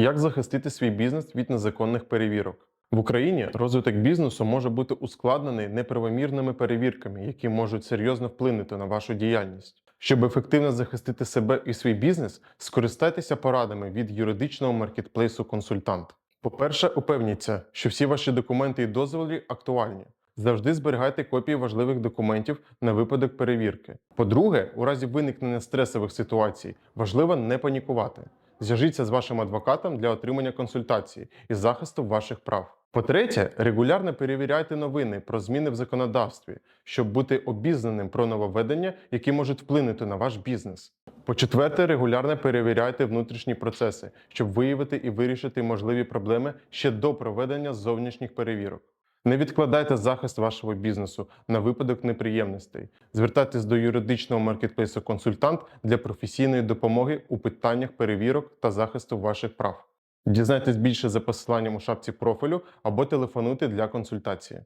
Як захистити свій бізнес від незаконних перевірок? В Україні розвиток бізнесу може бути ускладнений неправомірними перевірками, які можуть серйозно вплинути на вашу діяльність. Щоб ефективно захистити себе і свій бізнес, скористайтеся порадами від юридичного маркетплейсу Консультант. По-перше, упевніться, що всі ваші документи і дозволи актуальні. Завжди зберігайте копії важливих документів на випадок перевірки. По-друге, у разі виникнення стресових ситуацій важливо не панікувати. Зв'яжіться з вашим адвокатом для отримання консультації і захисту ваших прав. По-третє, регулярно перевіряйте новини про зміни в законодавстві, щоб бути обізнаним про нововведення, які можуть вплинути на ваш бізнес. По-четверте, регулярно перевіряйте внутрішні процеси, щоб виявити і вирішити можливі проблеми ще до проведення зовнішніх перевірок. Не відкладайте захист вашого бізнесу на випадок неприємностей. Звертайтесь до юридичного маркетплейсу консультант для професійної допомоги у питаннях перевірок та захисту ваших прав. Дізнайтесь більше за посиланням у шапці профілю або телефонуйте для консультації.